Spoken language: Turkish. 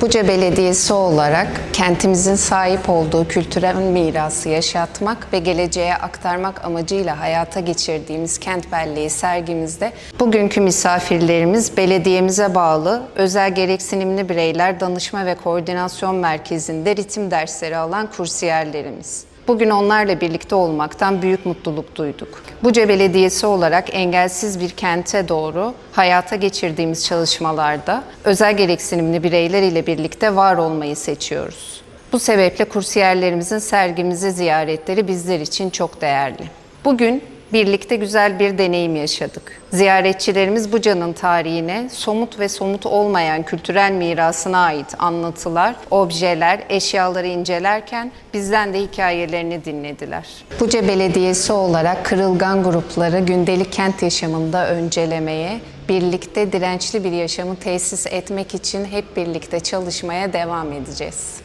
Buca Belediyesi olarak kentimizin sahip olduğu kültürel mirası yaşatmak ve geleceğe aktarmak amacıyla hayata geçirdiğimiz Kent Belleği sergimizde bugünkü misafirlerimiz belediyemize bağlı özel gereksinimli bireyler danışma ve koordinasyon merkezinde ritim dersleri alan kursiyerlerimiz. Bugün onlarla birlikte olmaktan büyük mutluluk duyduk. Buca Belediyesi olarak engelsiz bir kente doğru hayata geçirdiğimiz çalışmalarda özel gereksinimli bireyler ile birlikte var olmayı seçiyoruz. Bu sebeple kursiyerlerimizin sergimizi ziyaretleri bizler için çok değerli. Bugün birlikte güzel bir deneyim yaşadık. Ziyaretçilerimiz Buca'nın tarihine, somut ve somut olmayan kültürel mirasına ait anlatılar, objeler, eşyaları incelerken bizden de hikayelerini dinlediler. Buca Belediyesi olarak kırılgan grupları gündelik kent yaşamında öncelemeye, birlikte dirençli bir yaşamı tesis etmek için hep birlikte çalışmaya devam edeceğiz.